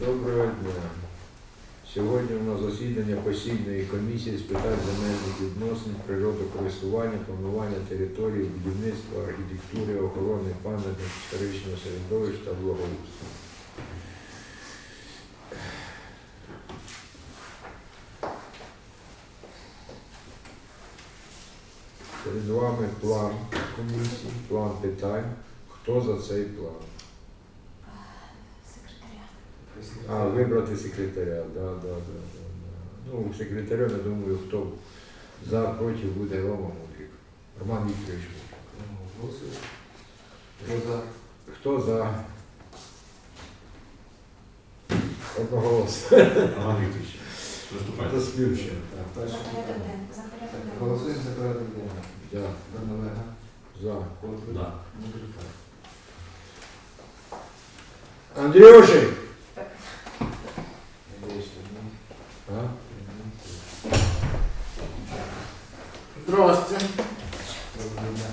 Доброго дня. Сьогодні у нас засідання постійної комісії з питань земельних відносин, природокористування, планування території, будівництва, архітектури, охорони пам'яток історичного середовища та благоустрою. Перед вами план комісії, план питань. Хто за цей план? Секретаря. А, вибрати секретаря, да, да, да, да, да. Ну, секретаря, я думаю, хто за, проти буде Рома Мудрик. Роман Вікторович. Голосуємо. Хто за? Хто за? Одноголосно. Роман Вікторович, приступайте. Денний. За порядок. Голосуємо за порядок денний. Да, Бернавега. за. Да. Мудрика. Андрюшик! Надеюсь, ні. А? Здрасте. Доброго дня.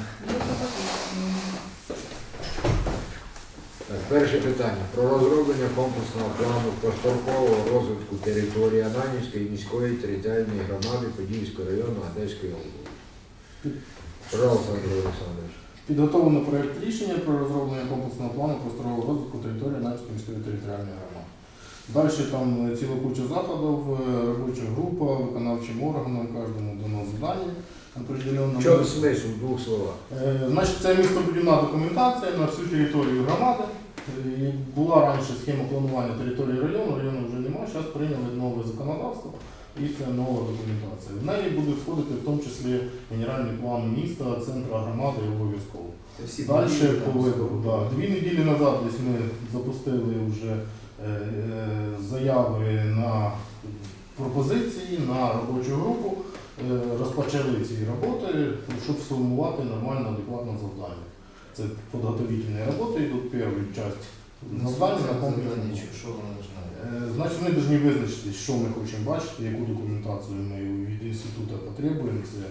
Перше питання. Про розроблення комплексного плану просторового розвитку території Ананівської міської територіальної громади Подільського району Одеської області. Пожалуйста, Андрій Олександрович. Підготовлено проєкт рішення про розроблення комплексного плану просторового розвитку території Навської міської територіальної громади. Далі там ціла куча заходів, е, робоча група, виконавчим органам, кожному дано завдання определенно. В чому смисл в двох словах? Е, Значить, це містобудівна документація на всю територію громади. Е, і Була раніше схема планування території району, району вже немає, зараз прийняли нове законодавство і це нова документація. В неї буде входити в тому числі генеральний план міста, центра громади і обов'язково. Далі по вибору. Да. Дві неділі назад десь ми запустили вже е, заяви на пропозиції на робочу групу, розпочали ці роботи, щоб сформувати нормально, адекватне завдання. Це підготовительні роботи, йдуть завдання на комплексну. Завдання, должна? Е, Значить, ми повинні визначити, що ми хочемо бачити, яку документацію ми від інституту потребуємо. Це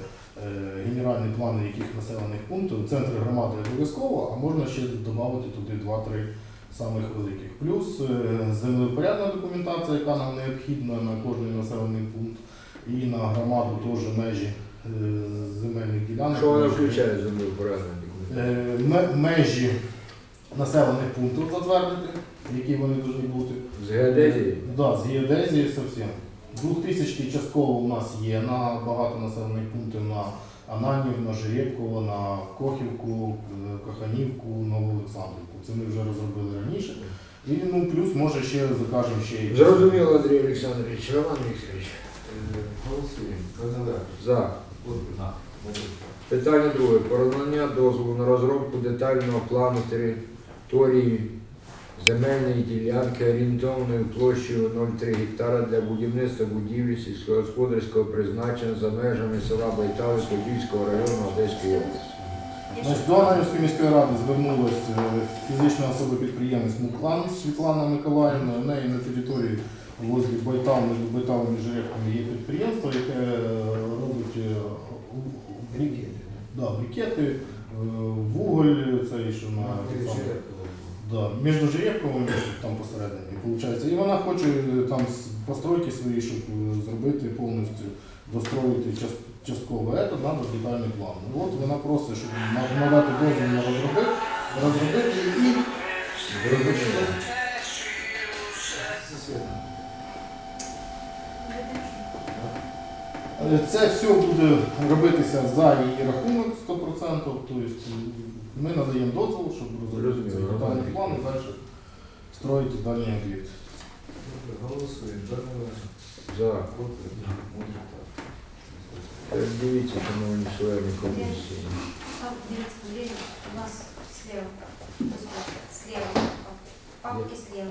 е, генеральні плани яких населених пунктів, центри громади обов'язково, а можна ще додати туди 2-3 самих великих. Плюс е, землепорядна документація, яка нам необхідна на кожний населений пункт, і на громаду теж межі е, земельних ділянок. Що вона включає землеупорядний документ? Е, Межі населених пунктів затвердити, які вони повинні бути. З геодезії? Да, з геодезії зовсім. 2000 частково у нас є на багато населених пунктів на Ананів, на Жеребково, на Кохівку, е, Коханівку, Нову Олександрівку. Це ми вже розробили раніше. І ну, плюс може ще закажемо ще. Зрозуміло, Андрій Олександрович. Роман Вікторович. Голосуємо. За. Питання друге. Про надання дозволу на розробку детального плану території земельної ділянки орієнтовною площею 0,3 гектара для будівництва будівлі сільськогосподарського призначення за межами села Байтали Подільського району Одеської області. Значить, до Ананівської міської ради звернулася фізична особа підприємець Муклан Світлана Миколаївна. У неї на території возле Байтал, між Байталом і Жеребками є підприємство, яке робить Брикети, да, брикети, е, вуголь, це да. на там, ще да, між Жеребковим там посередині. Виходить. І вона хоче там постройки свої, щоб зробити повністю, достроїти час- частково це, треба детальний план. От вона просить, щоб на- надати дозвіл на розробити, розробити і Це все буде робитися за її рахунок 100%. Тобто ми надаємо дозвіл, щоб розробити цей детальний план і далі строїти дальній об'єкт. Голосуємо. За. Тепер Дивіться, шановні члени комісії. Дивіться, у нас слева. Слева. Папки слева.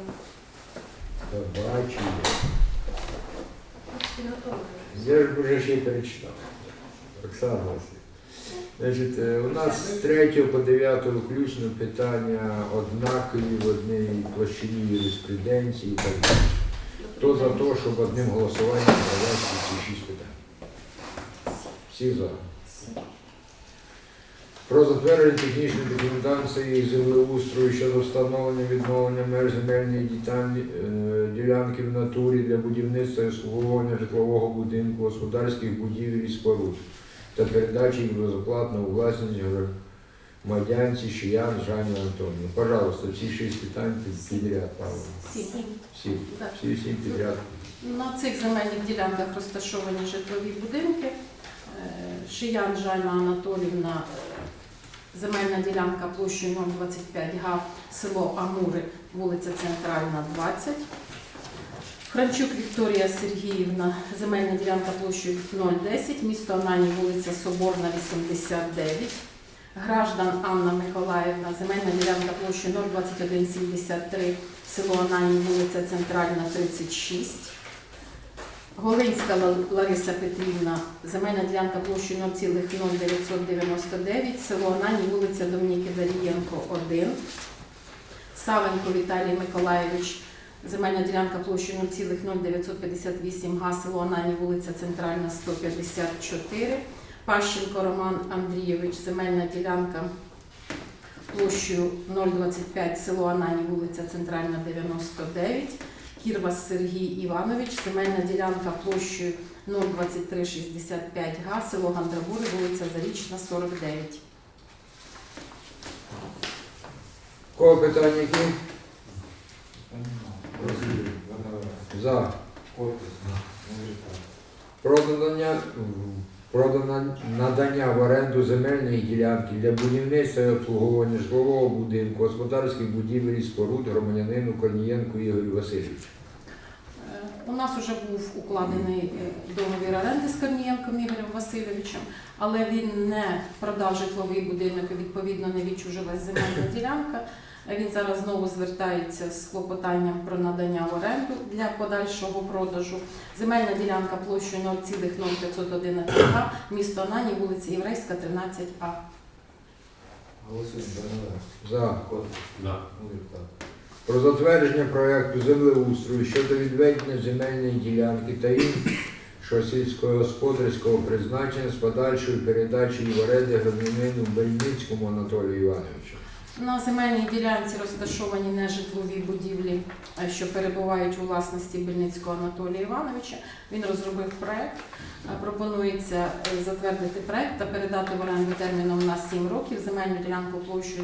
Бачу. Я вже ще й перечитав. Оксана. Значить, е, у нас з 3 по 9 включно питання однакові в одній площині юриспруденції і так далі. Хто за те, щоб одним голосуванням провести ці шість питань? Всі за. Про затвердження технічної документації землеустрою щодо встановлення відновлення меж земельної е, ділянки в натурі для будівництва і обслуговування житлового будинку, господарських будівель і споруд та передачі їх безоплатно у власність громадянці Шиян Жані Антоні. Пожалуйста, всі шість питань під- підряд, Павло. Сім. Всі, Так. всі сім підряд. На цих земельних ділянках розташовані житлові будинки. Е, Шиян Жальна Анатолівна, е, земельна ділянка площею 025 га, село Амури, вулиця Центральна, 20. Франчук Вікторія Сергіївна, земельна ділянка площею 010, місто Анані, вулиця Соборна, 89. Граждан Анна Миколаївна, земельна ділянка площею 02173, село Анані, вулиця Центральна, 36. Голинська Лариса Петрівна, земельна ділянка площею 0,0999, село Анані, вулиця Домніки Дарієнко, 1. Савенко Віталій Миколаєвич, земельна ділянка площею 0,0958 га, село Анані, вулиця Центральна, 154. Пащенко Роман Андрійович, земельна ділянка площею 025, село Анані, вулиця Центральна, 99. Кірвас Сергій Іванович, земельна ділянка площею 02365 га, село Гандрабури, вулиця Зарічна, 49. Кого питання які? За. Корпус. Про надання, про надання в оренду земельної ділянки для будівництва і обслуговування житлового будинку, господарських будівель і споруд громадянину Корнієнку Ігорю Васильовичу. Е, У нас вже був укладений е, договір оренди з Корнієнком Ігорем Васильовичем, але він не продав житловий будинок і відповідно не відчужилась земельна ділянка. Він зараз знову звертається з клопотанням про надання в оренду для подальшого продажу. Земельна ділянка площею 0,0511 га, місто Нані, вулиця Єврейська, 13А. Голосуємо. За. За. Мужика. Про затвердження проекту землеустрою щодо відведення земельної ділянки та іншого сільськогосподарського призначення з подальшою передачею в оренди громадянину Бельницькому Анатолію Івановичу. На земельній ділянці розташовані нежитлові будівлі, е, що перебувають у власності Бельницького Анатолія Івановича. Він розробив проект. Е, Пропонується е, затвердити проект та передати в оренду терміном на 7 років земельну ділянку площею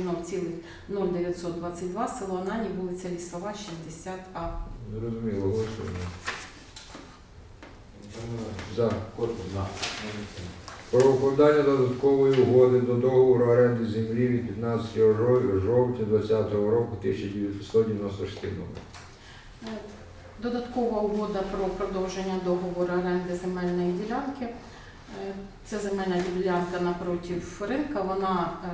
0,0922, село Анані, вулиця Лісова, 60А. Зрозуміло, голосуємо. За. Корпус. За. Про укладання додаткової угоди до договору оренди землі від 15 жовтня 2020 року 1996 номер. Е, Додаткова угода про продовження договору оренди земельної ділянки. Це земельна ділянка напротив ринка. Вона е,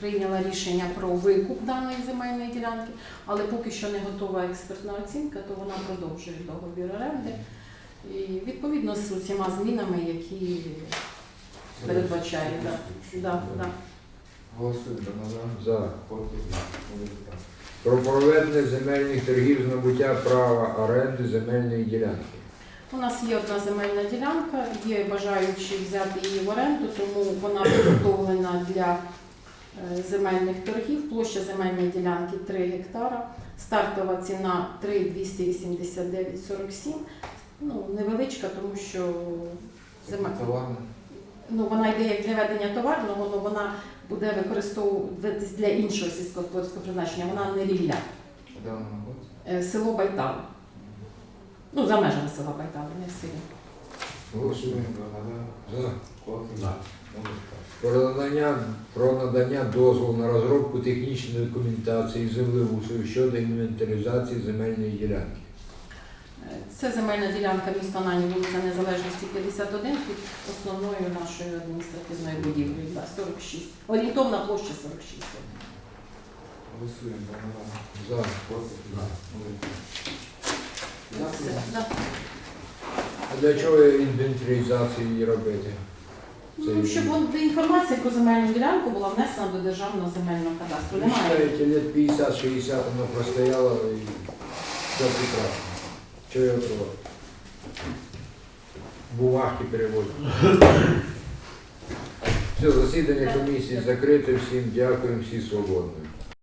прийняла рішення про викуп даної земельної ділянки, але поки що не готова експертна оцінка, то вона продовжує договір оренди. І відповідно з усіма змінами, які передбачає. Да. Да, да. Голосуємо. За. Мужика. Про проведення земельних торгів з набуття права оренди земельної ділянки. У нас є одна земельна ділянка, є бажаючі взяти її в оренду, тому вона підготовлена для е, земельних торгів. Площа земельної ділянки 3 гектара, стартова ціна 3,289,47. Ну, невеличка, тому що. Товарне. ну, вона йде як для ведення товарного, але вона буде використовуватись для іншого сільськогосподарського призначення. Вона не рілля. Де вона знаходиться? Е, Село Байтал. Ну, за межами села Байтал, не в селі. Голосуємо. Про надання, про надання дозволу на розробку технічної документації землеустрою щодо інвентаризації земельної ділянки. Це земельна ділянка міста Нані, вулиця Незалежності 51 під основною нашою адміністративною будівлею. Да, 46. Орієнтовна площа 46. Голосуємо. За. Корпус. За. Все, да. А для чого інвентаризацію її робити? Ну, щоб інформація про земельну ділянку була внесена до державного земельного кадастру. Ви Немає. считаете, лет 50-60 оно простояло и все прекрасно. Чего я трогаю? Бумажки переводят. Все, засідання комісії закрите. Всім дякую, всі свободні.